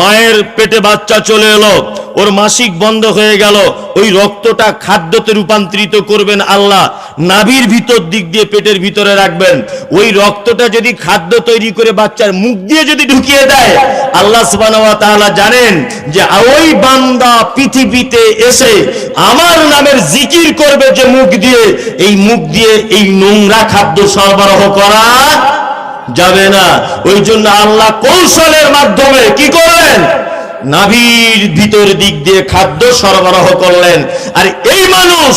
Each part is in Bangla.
মায়ের পেটে বাচ্চা চলে এলো, ওর মাসিক বন্ধ হয়ে গেল, ওই রক্তটা খাদ্যতে রূপান্তরিত করবেন আল্লাহ, নাভির ভিতর দিক দিয়ে পেটের ভিতরে রাখবেন। ওই রক্তটা যদি খাদ্য তৈরি করে বাচ্চার মুখ দিয়ে যদি ঢুকিয়ে দেয়, আল্লাহ তাআলা জানেন যে, ওই বান্দা পৃথিবীতে এসে আমার নামের জিকির করবে যে মুখ দিয়ে, এই মুখ দিয়ে এই নোংরা খাদ্য সরবরাহ করা যাবে না। ওই জন্য আল্লাহ কৌশলের মাধ্যমে কি করলেন? নাভির ভিতর দিক দিয়ে খাদ্য সরবরাহ করলেন। আর এই মানুষ,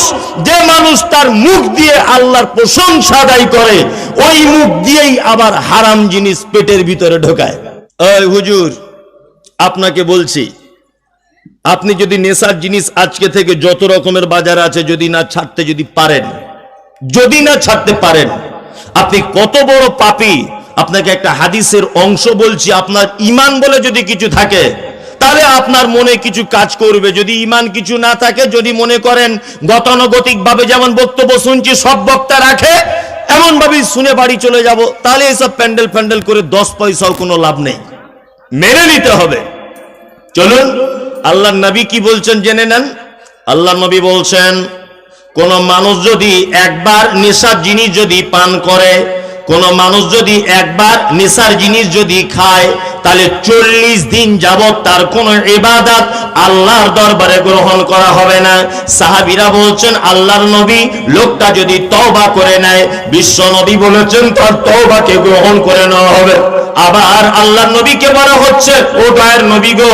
যে মানুষ তার মুখ দিয়ে আল্লাহর প্রশংসা আদায় করে, ওই মুখ দিয়েই আবার হারাম জিনিস পেটের ভিতরে ঢোকায়। হুজুর, আপনাকে বলছি, আপনি যদি নেশার জিনিস আজকে থেকে যত রকমের বাজার আছে, যদি না ছাড়তে যদি পারেন, যদি না ছাড়তে পারেন, আপনি কত বড় পাপী আপনাকে একটা হাদিসের অংশ বলছি, আপনার ইমান বলে যদি কিছু থাকে, তাহলে আপনার মনে কিছু কাজ করবে। যদি ইমান কিছু না থাকে, যদি মনে করেন গতানুগতিক ভাবে যেমন বক্তব্য শুনছি, সব বক্তা রাখে এমন ভাবে শুনে বাড়ি চলে যাব, তাহলে এসব প্যান্ডেল প্যান্ডেল করে দশ পয়সাও কোনো লাভ নেই। মেনে নিতে হবে। চলুন আল্লাহ নবী কি বলছেন জেনে নেন। আল্লাহ নবী বলছেন, কোন মানুষ যদি একবার নেশার জিনিস যদি পান করে কোন মানুষ যদি একবার নেশার জিনিস যদি খায় তাহলে চল্লিশ দিন যাবত তার কোন ইবাদত আল্লাহর দরবারে গ্রহণ করা হবে না। সাহাবিরা বলছেন, আল্লাহর নবী লোকটা যদি তওবা করে নেয়, বিশ্ব নবী বলেছেন, তার তওবাকে গ্রহণ করে নেওয়া হবে। আবার আল্লাহ নবীকে বলা হচ্ছে, ও গায়ের নবী গো,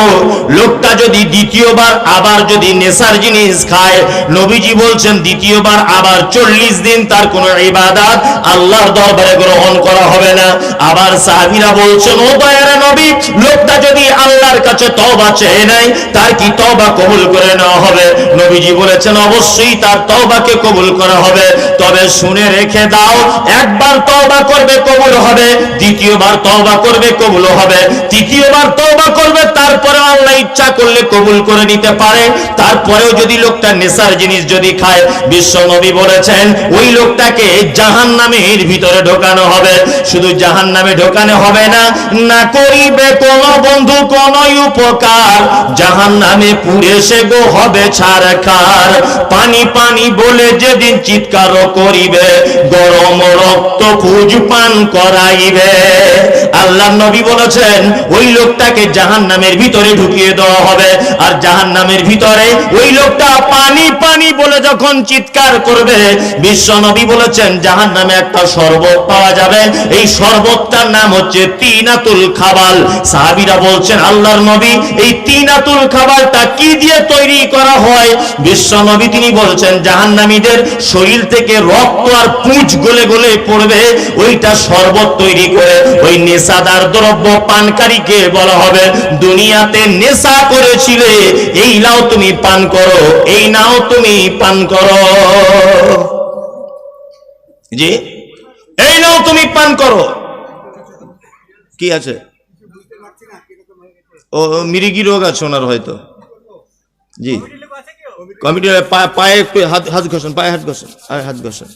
লোকটা যদি দ্বিতীয়বার আবার যদি নেশার জিনিস খায়, নবীজি বলছেন, দ্বিতীয়বার আবার চল্লিশ দিন তার কোন ইবাদত আল্লাহর দরবারে গ্রহণ করা হবে না। আবার সাহাবিরা বলছেন, ও দয়ারা নবী, লোকটা যদি আল্লাহর কাছে তওবা চেয়ে নেয়, তার কি তওবা কবুল করে নেওয়া হবে? নবীজি বলেছেন, অবশ্যই তার তওবাকে কবুল করা হবে। তবে শুনে রেখে দাও, একবার তওবা করবে কবুল হবে, দ্বিতীয়বার তওবা করবে কবুল হবে, তৃতীয়বার তওবা করবে তারপরে আল্লাহ ইচ্ছা করলে কবুল করে নিতে পারে। তারপরেও যদি লোকটা নেশার জিনিস যদি খায়, বিশ্ব নবী বলেছেন, ওই লোকটাকে জাহান্নামের ভিতরে ঢোকানো হবে। শুধু জাহান্নামে ঢোকানো হবে না না করিবে কোন বন্ধু কোন উপকার। জাহান্নামে পুড়ে সে গো হবে ছাড়খার। পানি পানি বলে যেদিন চিৎকার করিবে, গরম রক্ত খুঁজ পান করাইবে। আল্লাহ নবী বলেছেন, ওই লোকটাকে জাহান নামের ভিতরে ঢুকিয়ে দেওয়া হবে। আর জাহান নামের ভিতরে ওই লোকটা পানি পানি বলে যখন চিৎকার করবে, বিশ্ব নবী বলেছেন জাহান নামে একটা শরবত পাওয়া যাবে। এই শরবতটার নাম হচ্ছে তিনাতুল খাবাল। সাহাবিরা বলছেন, আল্লাহর নবী, এই তিনাতুল খাবারটা কি দিয়ে তৈরি করা হয়? বিশ্ব নবী তিনি বলছেন, জাহান্নামীদের শরীর থেকে রক্ত আর পুঁজ গলে গলে পড়বে। ওইটা শরবত তৈরি করে ওই নেশাদার দ্রব্য পানকারীকে বলা হবে। দুনিয়াতে নেশা করেছিলে, এই নাও তুমি পান করো, এই নাও তুমি পান করো। জি? এই নাও তুমি পান করো। কি আছে? ও মিরিগি রোগ আছে ওনার হয়তো। জি। কমিটি পায়ে একটু হাত হাত ঘষেন, পায়ে হাত ঘষেন হাত ঘষেন।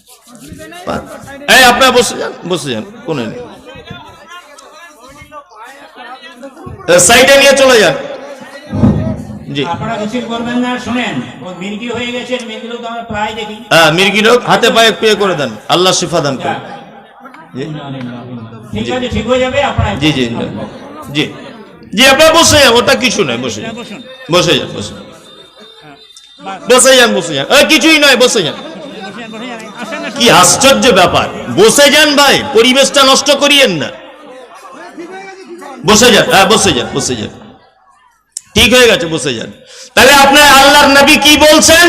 এই, আপনারা বসে যান বসে যান কোনো নেই সাইডে নিয়ে চলে যান। জি। আপনারা মিছিল করবেন না শুনেন। মির্গি হয়ে গেছে মির্গি লোক আমরা প্রায় দেখি। হ্যাঁ মির্গি রোগ হাতে পায়ে এ করে দেন। আল্লাহ শিফা দান করে জি। ঠিক আছে ঠিক হয়ে যাবে আপনারা জি জি জি। জি। আপনারা বসে যান ওটা কিছু নয় বসে যান। বসে যান বসে বসে। যান বসে যান। এই, কিছুই নয় বসে যান। কি আশ্চর্য ব্যাপার। বসে যান ভাই পরিবেশটা নষ্ট করিয়েন না। বসে যান হ্যাঁ বসে যান বসে যান। ঠিক হয়ে গেছে, বসে যান। তাহলে আপনার আল্লাহর নবী কি বলছেন?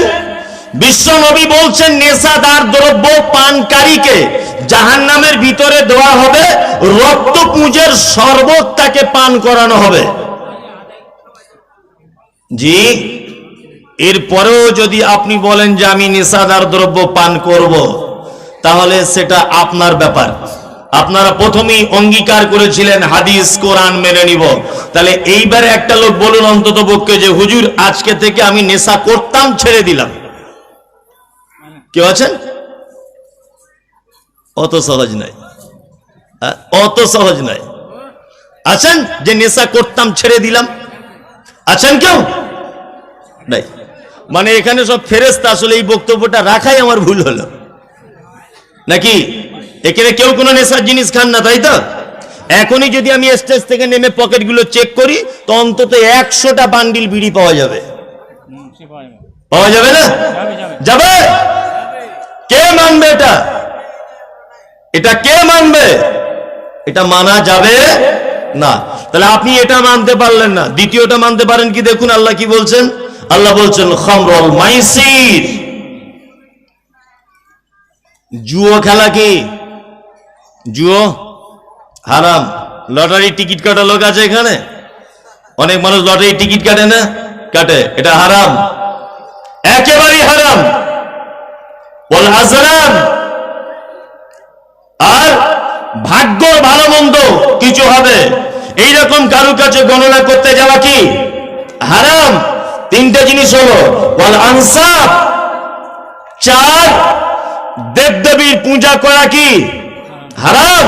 বিশ্ব নবী বলছেন, নেশাদার দ্রব্য পানকারীকে জাহান্নামের ভিতরে দেওয়া হবে রক্ত পুঁজের শরবত তাকে পান করানো হবে। জি, এরপরেও যদি আপনি বলেন যে আমি নেশাদার দ্রব্য পান করব, তাহলে সেটা আপনার ব্যাপার। আপনারা প্রথমেই অঙ্গীকার করেছিলেন হাদিস, কোরআন মেনে নিব। তাহলে এইবারে একটা লোক বলুন অন্তত পক্ষে যে, হুজুর, আজকে থেকে আমি নেশা করতাম, ছেড়ে দিলাম। কেউ আছেন? অত সহজ নাই। অত সহজ নাই। আছেন? যে, নেশা করতাম, ছেড়ে দিলাম। আছেন কেউ? নাই। মানে এখানে সব ফেরেস্তা আসলে এই বক্তব্যটা রাখাই আমার ভুল হলো। নাকি? এখানে কেউ কোনো নেশার জিনিস খান না, তাই তো? এখনই যদি আমি স্টেজ থেকে নেমে পকেটগুলো চেক করি, তো অন্তত একশোটা বান্ডিল বিড়ি পাওয়া যাবে। পাওয়া যাবে না? যাবে? কে মানবে এটা? এটা কে মানবে? এটা মানা যাবে না। তাহলে আপনি এটা মানতে পারলেন না। দ্বিতীয়টা মানতে পারেন কি? দেখুন, আল্লাহ কি বলছেন? আল্লাহ বলছেন, খমরল মাইসির। জুয়ো খেলা কি? জুয়ো, হারাম। লটারি টিকিট কাটা লোক আছে এখানে? অনেক মানুষ লটারি টিকিট কাটে না? কাটে। এটা হারাম। একেবারেই হারাম। আর ভাগ্য ভালো মন্দ কিছু হবে। এইরকম কারু কাছে গণনা করতে যাওয়া কি? হারাম। তিনটে জিনিস হলো বল আনসাব চার, দেবদেবীর পূজা করা কি? হারাম।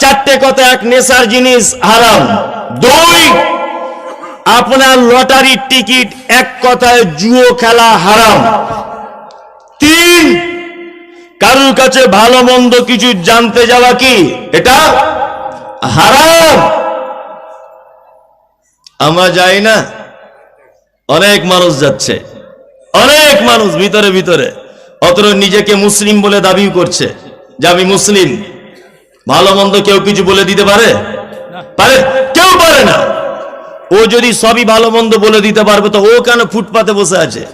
চারটে কথা, এক নেশার জিনিস হারাম। দুই, আপনার লটারির টিকিট এক কথায় জুয়ো খেলা হারাম। তিন, কারুর কাছে ভালো মন্দ কিছু জানতে যাওয়া কি? এটা হারাম। আমরা যাই না? অনেক মানুষ যাচ্ছে। অনেক মানুষ ভিতরে ভিতরে। অতর নিজেকে মুসলিম বলে দাবি করছে যে আমি মুসলিম। ভালো মন্দ কেউ কিছু বলে দিতে পারে? পারে? কেউ পারে না। ও যদি সবই ভালো মন্দ বলে দিতে পারবে, তো ও কেন ফুটপাতে বসে আছে?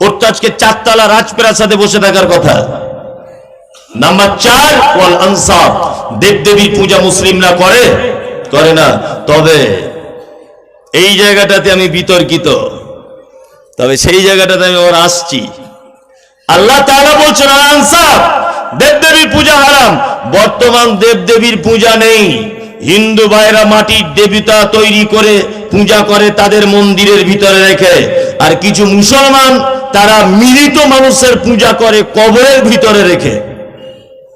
ওর তো আজকে চারতলা রাজপ্রাসাদে বসে থাকার কথা। নাম্বার চার, ওয়াল আনসার। দেবদেবীর পূজা মুসলিমরা করে? করে না। তবে এই জায়গাটাতে আমি বিতর্কিত। তবে সেই জায়গাটাতে আমি ওর আসছি। আল্লাহ তাআলা বলছেন আনসার! দেবদেবীর পূজা হারাম। বর্তমান দেবদেবীর পূজা নেই। হিন্দু ভাইরা মাটির দেবতা তৈরি করে পূজা করে তাদের মন্দিরের ভিতরে রেখে। আর কিছু মুসলমান, তারা মিলিত মানুষের পূজা করে কবরের ভিতরে রেখে।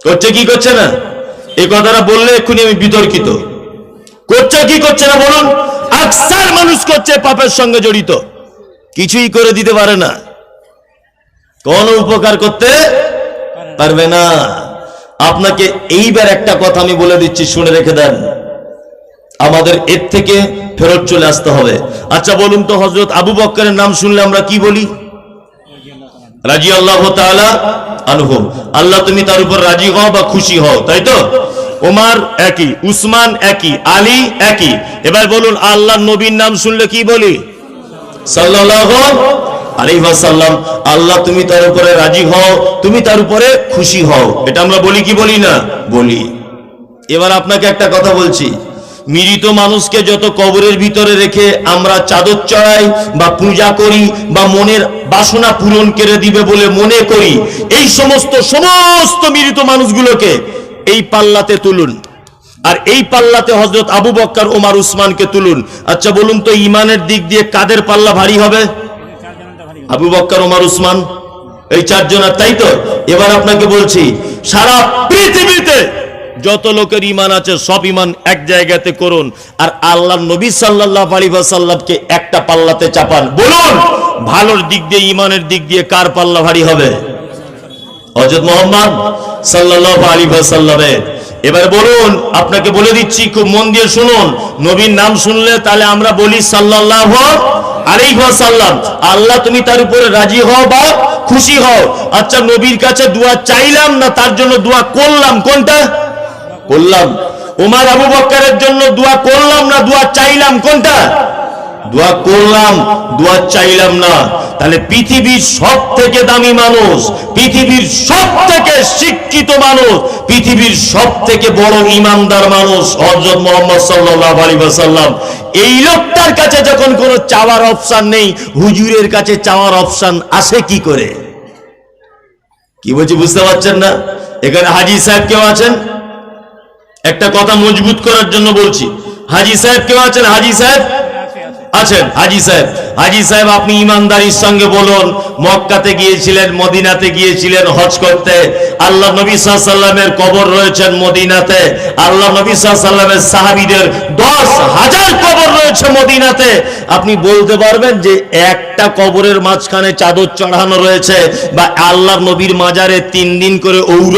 করছে কি করছে না? এই কথাটা বললে এক্ষুনি আমি বিতর্কিত। করছে কি করছে না বলুন? আকসার মানুষ করছে, পাপের সঙ্গে জড়িত। কিছুই করে দিতে পারে না। কোন উপকার করতে পারবে না। আপনাকে এইবার একটা কথা আমি বলে দিচ্ছি, শুনে রেখে দেন। আমাদের এর থেকে ফেরত চলে আসতে হবে। আচ্ছা বলুন তো হজরত আবু বক্করের নাম শুনলে আমরা কি বলি? রাজি আল্লাহ আনহু। আল্লাহ তুমি তার উপর রাজি হও বা খুশি হও, তাই তো? ওমার একই, উসমান একই, আলী একই। এবার বলুন আল্লাহ নবীর নাম শুনলে কি বলি? সাল্লাল্লাহু আলাইহি ওয়াসাল্লাম, আল্লাহ তুমি তার উপরে রাজি হও, তুমি তার উপরে খুশি হও। এটা আমরা বলি কি বলি না? বলি। এবার আপনাকে একটা কথা বলছি। মৃত মানুষকে যত কবরের ভিতরে রেখে আমরা চাদর চড়াই, বা পূজা করি, বা মনের বাসনা পূরণ করে দিবে বলে মনে করি, এই সমস্ত সমস্ত মৃত মানুষগুলোকে এই পাল্লাতে তুলুন। আর এই পাল্লাতে হজরত আবু বক্কর, ওমার, উসমানকে তুলুন। আচ্ছা বলুন তো ইমানের দিক দিয়ে কাদের পাল্লা ভারী হবে? আবু বক্কর ওমার উসমান, এই চারজনের, তাই তো? এবার আপনাকে বলছি, সারা পৃথিবীতে যত লোকের ইমান আছে, সব ইমান এক জায়গাতে করুন। আর আল্লাহ নবী সাল্লাল্লাহু আলাইহি ওয়াসাল্লামকে একটা পাল্লাতে চাপান। বলুন, ভালোর দিক দিয়ে ইমানের দিক দিয়ে কার পাল্লা ভারী হবে? হযরত মোহাম্মদ সাল্লাল্লাহু আলাইহি ওয়াসাল্লামের। এবার বলুন, আপনাকে বলে দিচ্ছি, খুব মন দিয়ে শুনুন। নবীর নাম শুনলে তাহলে আমরা বলি সাল্লাল্লাহু আলাইহি ওয়াসাল্লাম। আল্লাহ তুমি তার উপরে রাজি হও বা খুশি হও। আচ্ছা নবীর কাছে দোয়া চাইলাম না তার জন্য দোয়া করলাম? কোনটা? করলাম। ওমার আবু বক্করের জন্য দোয়া করলাম না দোয়া চাইলাম? কোনটা? দোয়া করলাম। দোয়া চাইলাম না। তাহলে পৃথিবীর সব থেকে দামি মানুষ, পৃথিবীর সব থেকে শিক্ষিত মানুষ, পৃথিবীর সব থেকে বড় ইমানদার মানুষ হজরত মোহাম্মদ সাল্লাল্লাহু আলাইহি ওয়াসাল্লাম। এই লোকটার কাছে যখন কোনো চাওয়ার অপশন নেই, হুজুরের কাছে চাওয়ার অপশন আসে কি করে? কি বলছি বুঝতে পারছেন না? এখানে হাজি সাহেব কেউ আছেন? একটা কথা মজবুত করার জন্য বলছি। হাজি সাহেব কেউ আছেন? হাজি সাহেব? আছেন? হাজি সাহেব। হাজি সাহেব, আপনি ইমানদারির সঙ্গে বলুন, মক্কাতে গিয়েছিলেন, মদিনাতে গিয়েছিলেন, হজ করতে। আল্লাহ নবী সাল্লামের কবর রয়েছেন মদিনাতে। আল্লাহ নবী সাল্লামের সাহাবিদের দশ হাজার কবর রয়েছে মদিনাতে। আপনি বলতে পারবেন যে একটা কবরের মাঝখানে চাদর চড়ানো রয়েছে বা আল্লাহ নবীর মাজারে তিন দিন করে ঔর